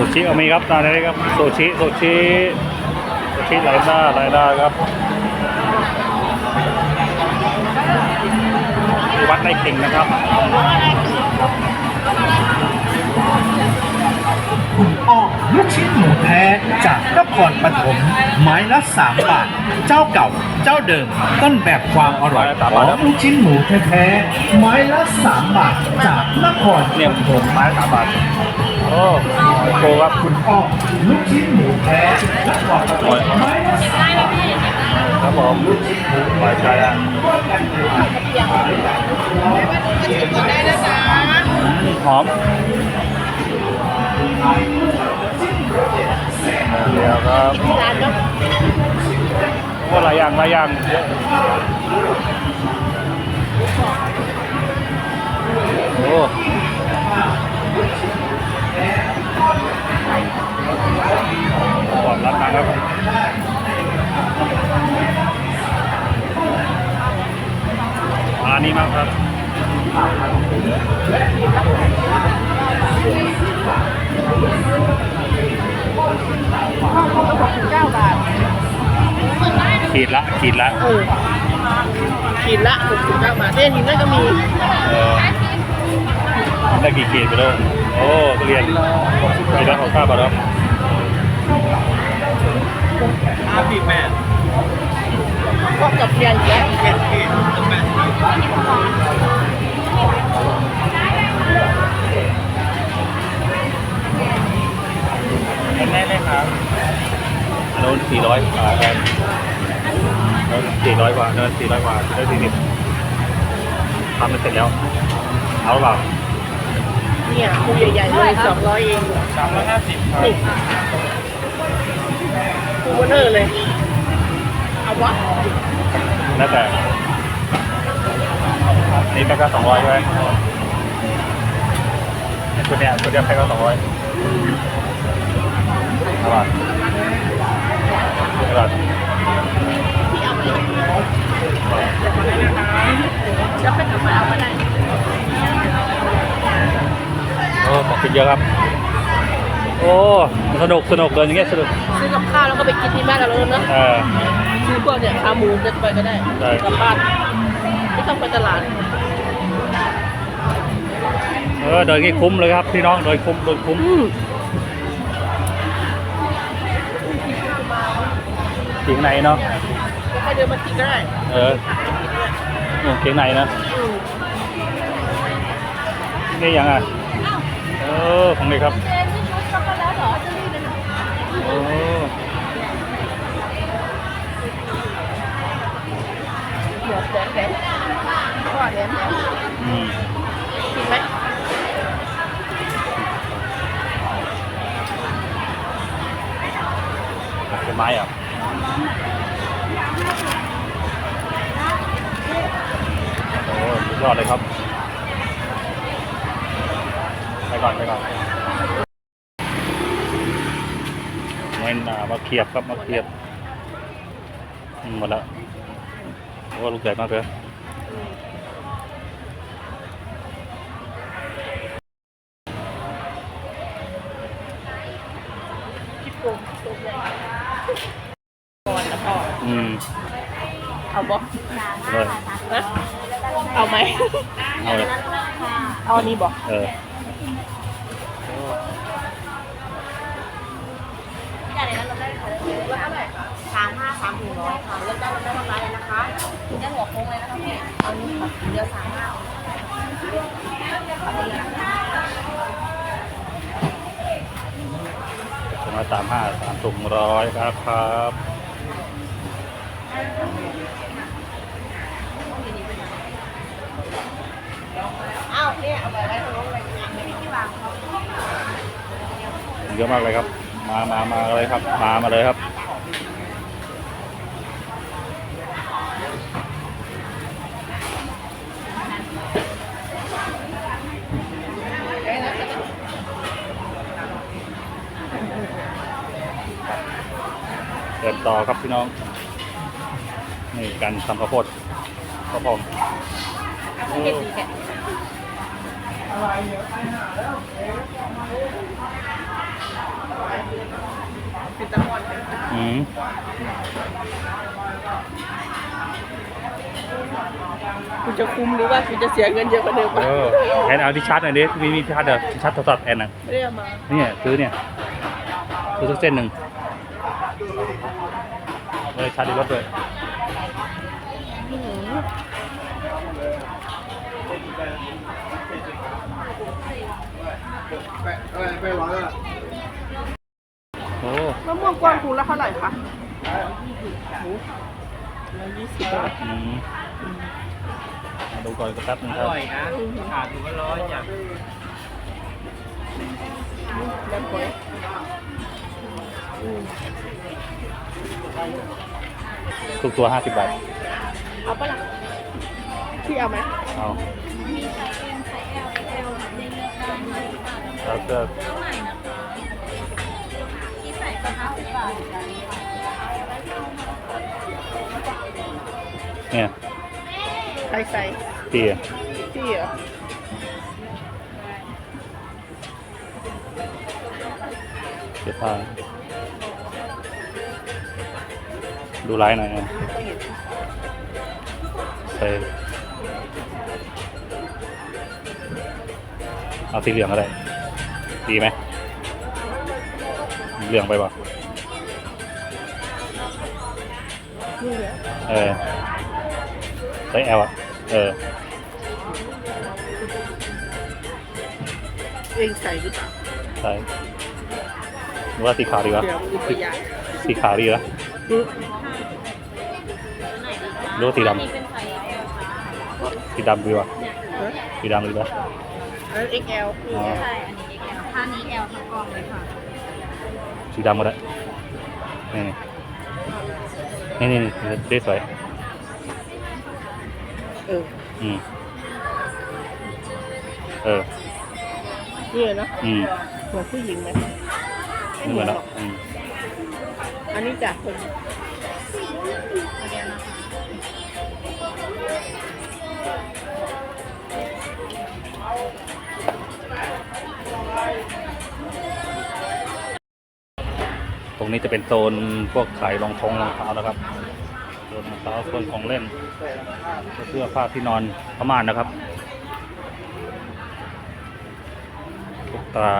ซูชิเอามีครับตอนนี้ครับซูชิซูชิซูชิหลายหน้าหลายหน้าครับวัดไร่เข่งนะครับคุณอ้อลูกชิ้นหมูแท้จากนครปฐมไม้ละสามบาท เจ้าเก่า เจ้าเดิม ต้นแบบความอร่อยของลูกชิ้นหมูแท้ไม้ละสามบาท จากนครปฐมไม้สามบาท โอ้โกครับคุณอ้อลูกชิ้นหมูแท้นครปฐมไม้ละสามบาทครับผมปล่อยใจอะหอมเดี๋ยวครับโอ้หลายอย่างหลายอย่างโอ้ ก่อนรับนะครับร้านนี้มากครับเก้าบาทขีดละขีดละเออขีดละหกสิบเก้าบาทเนี่ยหินนั่นก็มีเออได้กี่ขีดไปแล้วโอ้ทุเรียนขีดละหกเก้าบาทครับ อาพี่แม่ก็กับเรียนแล้เผ็ดเผ็ดแม่แน่เลยครับโน้นสี่ร้อยกว่าแทนโน้นสี่ร้อยกว่าโน้นสี่ร้อยกว่าได้สี่สิบทำมันเสร็จแล้ว เอาหรือเปล่าเนี่ยคูใหญ่ๆเลยสองร้อยเองสามร้อยห้าสิบนี่ คูเบอร์เนอร์เลย เอาวะแล้วแต่นี่แพ็คละสองร้อยใช่ไหมตัวเนี้ยตัวเนี้ยแพ็คละสองร้อยเท่าไหร่เท่าไหร่จะเป็นกาแฟเอามาได้โอ้ของกินเยอะครับ โอ้สนุกสนุกเลยอย่างเงี้ยสนุกซื้อกับข้าวแล้วก็ไปกินที่บ้านเราแล้วเนอะเออ ซื้อพวกเนี่ยขาหมูจะไปก็ได้ได้ กลับบ้านไม่ต้องไปตลาดเออเดินงี้คุ้มเลยครับพี่น้องเดินคุ้มเดินคุ้มอืมเกียงในเนาะใครเดินมากินก็ได้เออโอ้เกียงในนะอืมนี่ยังอะเออของเลยครับ โอ้หัวแดงแดงทอดแดงแดงอืมกินไหมเป็นไม้อะโอ้ยอดเลยครับ ไปก่อน ไปก่อน ไม่นามาเขียบครับมาเขียบอืมหมดแล้วโอ้ลูกใหญ่มากเลยคิดโกงตัวใหญ่ก่อนแล้วก็อืมเอาบ่เลยนะเอาไหมเอาเลยเอาอั นนี้บ่เออสามห้าสามถึงร้อยค่ะเลือกได้เราได้ทำร้ายเลยนะคะได้หัวโค้งเลยนะคะพี่เอานี้ค่ะเดียวสามห้าถุงละสามห้าสามถุงร้อยครับครับอ้าวเนี่ยเอาไปไว้ตรงนู้นเลยไม่มีที่วางเขาเยอะมากเลยครับ มามามาเลยครับ มามาเลยครับ เดินต่อครับพี่น้อง นี่การทำข้าวโพดข้าวพองเห็ดดีแกะ อืมคุณจะคุ้มหรือว่าคุณจะเสียเงินเยอะกว่าเดิมเออแอนเอาที่ชาร์จหน่อยดิมีมีที่ชาร์จเดี๋ยวที่ชาร์จโทรศัพท์แอนน่ะไม่ได้เอามาเนี่ยซื้อเนี่ยซื้อสักเส้นหนึ่งเลยชาร์จในรถเลยอื้อหือโอ้ มะม่วงกวนคุณละเท่าไหร่คะโอ้ร้อยยี่สิบบาทอืมมาดูก่อนก็แป๊บนึงครับขาดอยู่ก็ร้อยอย่างแล้วก็ทุกตัวห้าสิบบาท เอาปะล่ะพี่เอาไหมเอาแล้วก็ เนี่ยใครใส่ตีอะพี่เหรอเสื้อผ้าดูไลน์หน่อยนะใส่เอาสีเหลืองก็ได้ดีไหม เหลืองไปป่ะนี่เหรอเออใส่แอลอะ เออ เองใส่หรือเปล่าใช่หรือว่าสีขาวดีวะเดี๋ยวอุปยายสีขาวดีวะอือหรือว่าสีดำสีดำดีวะฮะสีดำดีวะอันนั้น XL พี่อ๋อใช่ อันนี้ XL ท่านี้ L ทั้งกองเลยค่ะ สีดำก็ได้นี่นี่นี่นี่ได้สวยเอออืมเออนี่เลยเนอะอืมหัวผู้หญิงไหมไม่เหมือนแล้วอืมอันนี้จากคน ตรงนี้จะเป็นโซนพวกขายรองทงรองเท้านะครับโซนรองเท้าโซนของเล่นเสื้อผ้าที่นอนพม่านนะครับตุ๊กตา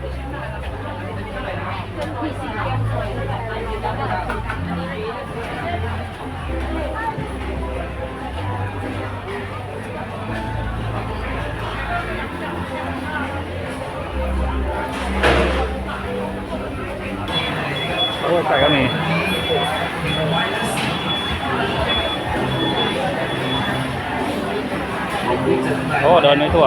โอ้ใส่ก็มีโอ้เดินไม่ทั่ว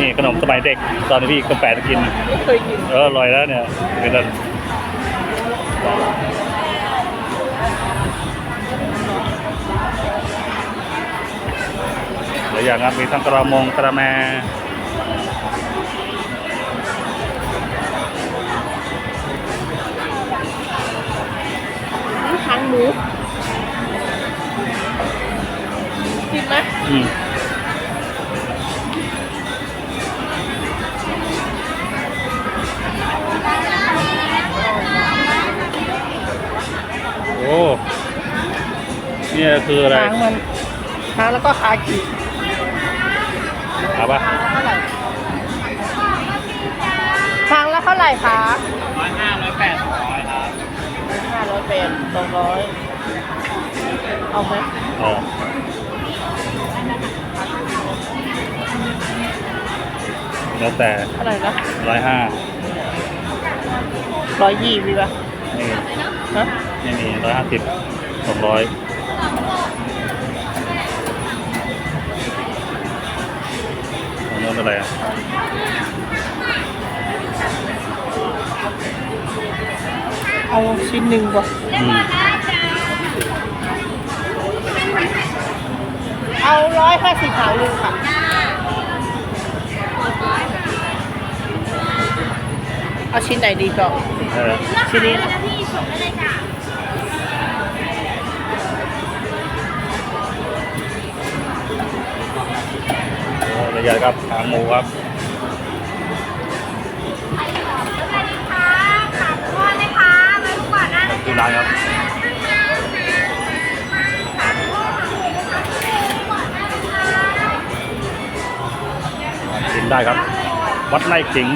นี่ขนมสมัยเด็ก ตอนที่พี่คนแปดกินไม่เคยกิน เอออร่อยแล้วเนี่ยเป็นอะไรหลายอย่างครับมีทั้งกระมงกระแมนี่หางหมูกินไหมอืม เนี่ยคืออะไรหางมันหางแล้วก็ขาขีดเอาปะเท่าไหร่หางละเท่าไหร่คะร้อยห้าร้อยแปดสองร้อยครับห้าร้อยเป็นสองร้อยเอาไหมเออแล้วแต่เท่าไหร่นะร้อยห้าร้อยยี่มีปะนี่ฮะนี่มีร้อยห้าสิบสองร้อยของโน้นอะไรอะเอาชิ้นหนึ่งปะอืมเอาร้อยห้าสิบหาลูกค่ะเอาชิ้นไหนดีก่อนเออชิ้นนี้นะ เอียดครับหางหมูครับที่ร้านครับกินได้ครับ วัดไร่ขิง